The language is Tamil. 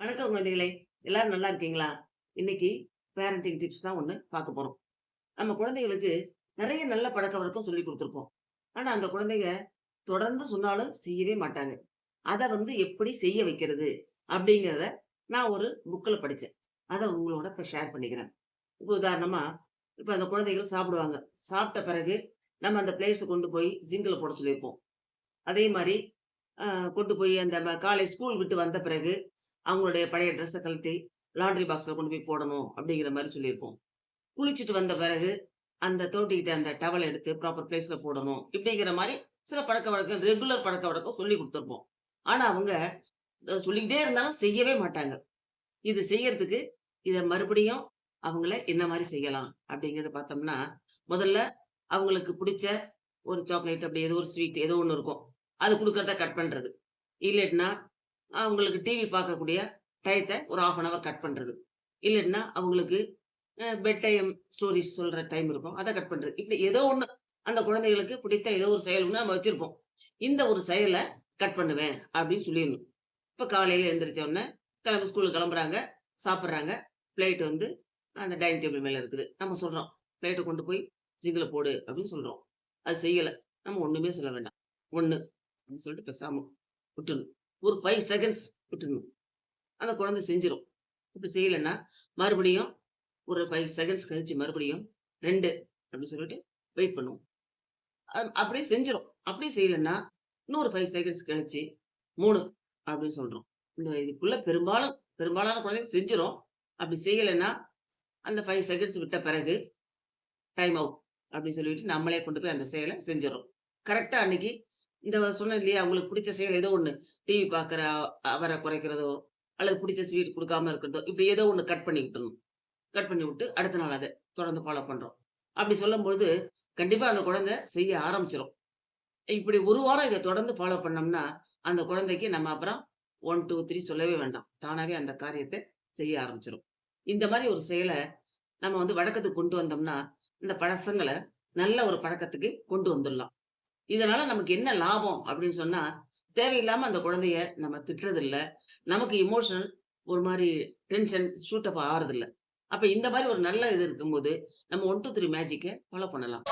வணக்கம் குழந்தைகளே. எல்லாரும் நல்லா இருக்கீங்களா? இன்னைக்கு பேரண்டிங் டிப்ஸ் தான் ஒன்று பார்க்க போகிறோம் நம்ம குழந்தைகளுக்கு நிறைய நல்ல பழக்க வழக்கம் சொல்லி கொடுத்துருப்போம். ஆனால் அந்த குழந்தைங்க தொடர்ந்து சொன்னாலும் செய்யவே மாட்டாங்க. அதை வந்து எப்படி செய்ய வைக்கிறது அப்படிங்கிறத நான் ஒரு புக்கில் படித்தேன் அதை உங்களோட இப்போ ஷேர் பண்ணிக்கிறேன். இப்போ உதாரணமாக இப்போ அந்த குழந்தைகள் சாப்பிடுவாங்க. சாப்பிட்ட பிறகு நம்ம அந்த பிளேட்ஸை கொண்டு போய் ஜிங்கில் போட சொல்லியிருப்போம். அதே மாதிரி கொண்டு போய் அந்த காலை ஸ்கூல் விட்டு வந்த பிறகு அவங்களுடைய பழைய ட்ரெஸ்ஸை கழட்டி லாண்ட்ரி பாக்ஸில் கொண்டு போய் போடணும் அப்படிங்கிற மாதிரி சொல்லியிருப்போம். குளிச்சுட்டு வந்த பிறகு அந்த தோட்டிக்கிட்ட அந்த டவல் எடுத்து ப்ராப்பர் பிளேஸில் போடணும் இப்படிங்கிற மாதிரி சில பழக்க வழக்கம் ரெகுலர் பழக்க வழக்கம் சொல்லி கொடுத்துருப்போம். ஆனால் அவங்க சொல்லிக்கிட்டே இருந்தாலும் செய்யவே மாட்டாங்க. இது செய்யறதுக்கு இதை மறுபடியும் அவங்கள என்ன மாதிரி செய்யலாம் அப்படிங்கிறத பார்த்தோம்னா முதல்ல அவங்களுக்கு பிடிச்ச ஒரு சாக்லேட் அப்படி ஏதோ ஒரு ஸ்வீட் ஏதோ ஒன்று இருக்கும். அது கொடுக்கறத கட் பண்ணுறது இல்லைன்னா அவங்களுக்கு டிவி பார்க்கக்கூடிய டயத்தை ஒரு ஆஃப் அன் ஹவர் கட் பண்ணுறது இல்லைன்னா அவங்களுக்கு பெட் டைம் ஸ்டோரிஸ் சொல்கிற டைம் இருக்கும். அதை கட் பண்ணுறது இப்படி ஏதோ ஒன்று அந்த குழந்தைகளுக்கு பிடித்த ஏதோ ஒரு செயல் ஒன்று நம்ம வச்சுருப்போம். இந்த ஒரு செயலை கட் பண்ணுவேன் அப்படின்னு சொல்லிடணும். இப்போ காலையில் எழுந்திரிச்ச உடனே கிளம்பி ஸ்கூலுக்கு கிளம்புறாங்க சாப்பிட்றாங்க. பிளேட் வந்து அந்த டைனிங் டேபிள் மேலே இருக்குது. நம்ம சொல்கிறோம் பிளேட்டை கொண்டு போய் சிங்கில் போடு அப்படின்னு சொல்கிறோம் அது செய்யலை. நம்ம ஒன்றுமே சொல்ல வேண்டாம். ஒன்று அப்படின்னு சொல்லிட்டு பேசாமல் விட்டுணும் ஒரு ஃபைவ் செகண்ட்ஸ் விட்டுருணும் அந்த குழந்தை செஞ்சிடும் இப்படி செய்யலைன்னா மறுபடியும் ஒரு ஃபைவ் செகண்ட்ஸ் கழிச்சு மறுபடியும் ரெண்டு அப்படின்னு சொல்லிட்டு வெயிட் பண்ணுவோம். அப்படியே செஞ்சிடும் அப்படியே செய்யலைன்னா இன்னொரு ஃபைவ் செகண்ட்ஸ் கழிச்சு மூணு அப்படின்னு சொல்கிறோம் இந்த இதுக்குள்ள பெரும்பாலும் பெரும்பாலான குழந்தைங்க செஞ்சிடும் அப்படி செய்யலைன்னா அந்த ஃபைவ் செகண்ட்ஸ் விட்ட பிறகு டைம் அவுட் அப்படின்னு சொல்லிட்டு நம்மளே கொண்டு போய் அந்த செயலை செஞ்சிடறோம் கரெக்டாக அன்னைக்கு இந்த சொன்னேன் இல்லையா அவங்களுக்கு பிடிச்ச செயல் ஏதோ ஒன்று டிவி பார்க்குற அவரை குறைக்கிறதோ அல்லது பிடிச்ச ஸ்வீட் கொடுக்காம இருக்கிறதோ இப்படி ஏதோ ஒன்று கட் பண்ணி கட் பண்ணி விட்டு அடுத்த நாள் அதை தொடர்ந்து ஃபாலோ பண்ணுறோம் அப்படி சொல்லும்போது கண்டிப்பாக அந்த குழந்தை செய்ய ஆரம்பிச்சிடும் இப்படி ஒரு வாரம் இதை தொடர்ந்து ஃபாலோ பண்ணோம்னா அந்த குழந்தைக்கு நம்ம அப்புறம் ஒன் டூ த்ரீ சொல்லவே வேண்டாம். தானாகவே அந்த காரியத்தை செய்ய ஆரம்பிச்சிடும் இந்த மாதிரி ஒரு செயலை நம்ம வந்து வழக்கத்துக்கு கொண்டு வந்தோம்னா இந்த பழசங்களை நல்ல ஒரு பழக்கத்துக்கு கொண்டு வந்துடலாம். இதனால நமக்கு என்ன லாபம் அப்படின்னு சொன்னா தேவையில்லாம அந்த குழந்தைய நம்ம திட்டுறது இல்ல நமக்கு இமோஷனல் ஒரு மாதிரி டென்ஷன் ஷூட் அப் இல்ல அப்ப இந்த மாதிரி ஒரு நல்ல இது இருக்கும்போது நம்ம ஒன் டூ த்ரீ மேஜிக்கை ஃபாலோ பண்ணலாம்.